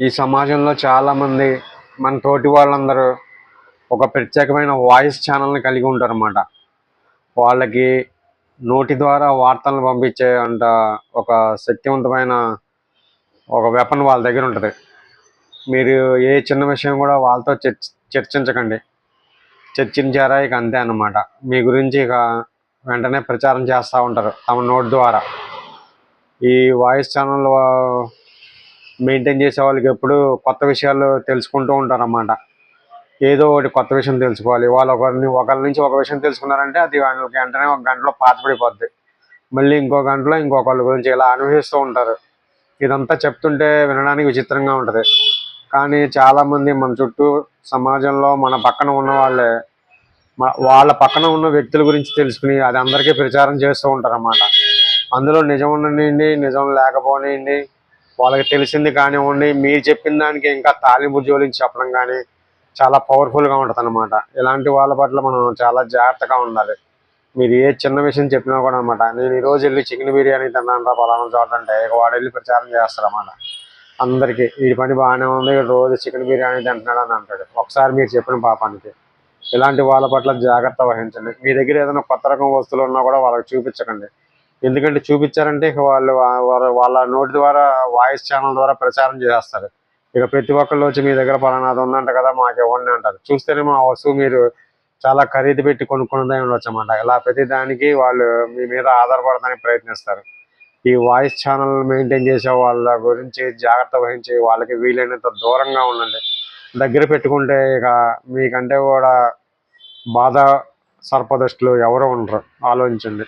ఈ సమాజంలో చాలామంది మన తోటి వాళ్ళందరూ ఒక ప్రత్యేకమైన వాయిస్ ఛానల్ని కలిగి ఉంటారు అన్నమాట వాళ్ళకి నోటి ద్వారా వార్తలను పంపించే అంట ఒక శక్తివంతమైన ఒక వెపన్ వాళ్ళ దగ్గర ఉంటుంది. మీరు ఏ చిన్న విషయం కూడా వాళ్ళతో చర్చించకండి. చర్చించారా ఇక అంతే అన్నమాట. మీ గురించి ఇక వెంటనే ప్రచారం చేస్తూ ఉంటారు తమ నోటి ద్వారా. ఈ వాయిస్ ఛానల్ మెయింటైన్ చేసే వాళ్ళకి ఎప్పుడు కొత్త విషయాలు తెలుసుకుంటూ ఉంటారు అన్నమాట ఏదో ఒకటి కొత్త విషయం తెలుసుకోవాలి. వాళ్ళు ఒకరిని ఒకరి నుంచి ఒక విషయం తెలుసుకున్నారంటే అది వాళ్ళకి వెంటనే ఒక గంటలో పాతపడిపోద్ది మళ్ళీ ఇంకో గంటలో ఇంకొకళ్ళ గురించి ఇలా అనుభవిస్తూ ఉంటారు. ఇదంతా చెప్తుంటే వినడానికి విచిత్రంగా ఉంటుంది. కానీ చాలామంది మన చుట్టూ సమాజంలో మన పక్కన ఉన్న వాళ్ళే వాళ్ళ పక్కన ఉన్న వ్యక్తుల గురించి తెలుసుకుని అది అందరికీ ప్రచారం చేస్తూ ఉంటారన్నమాట. అందులో నిజం ఉండనివ్వండి నిజం లేకపోనివ్వండి వాళ్ళకి తెలిసింది కానివ్వండి మీరు చెప్పిన దానికి ఇంకా తాలింపు జోలించి చెప్పడం కానీ చాలా పవర్ఫుల్గా ఉంటుంది అనమాట ఇలాంటి వాళ్ళ పట్ల మనం చాలా జాగ్రత్తగా ఉండాలి. మీరు ఏ చిన్న విషయం చెప్పినా కూడా అనమాట నేను ఈ రోజు వెళ్ళి చికెన్ బిర్యానీ తిన్నాను పలానా చోట అంటే ఇక వాడు వెళ్ళి ప్రచారం చేస్తారన్నమాట అందరికీ ఈ పని బాగానే ఉంది రోజు చికెన్ బిర్యానీ తింటున్నాడు అని అంటాడు. ఒకసారి మీరు చెప్పిన పాపానికి. ఇలాంటి వాళ్ళ పట్ల జాగ్రత్త వహించండి. మీ దగ్గర ఏదైనా కొత్త రకం వస్తువులు ఉన్నా కూడా వాళ్ళకి చూపించకండి. ఎందుకంటే చూపించారంటే ఇక వాళ్ళు వాళ్ళ- వాళ్ళ నోటి ద్వారా వాయిస్ ఛానల్ ద్వారా ప్రచారం చేస్తారు ఇక ప్రతి ఒక్కళ్ళు వచ్చి మీ దగ్గర పలానాది ఉందంట కదా మాకు ఇవ్వండి అంటారు. చూస్తేనే మా వస్తువు మీరు చాలా ఖరీదు పెట్టి కొనుక్కున్నదే ఉండొచ్చు అన్నమాట ఇలా ప్రతి దానికి వాళ్ళు మీ మీద ఆధారపడడానికి ప్రయత్నిస్తారు. ఈ వాయిస్ ఛానల్ మెయింటైన్ చేసే వాళ్ళ గురించి జాగ్రత్త వహించి వాళ్ళకి వీలైనంత దూరంగా ఉండండి. దగ్గర పెట్టుకుంటే ఇక మీకంటే కూడా బాధ సర్పదృష్టిలో ఎవరు ఉండరు. ఆలోచించండి.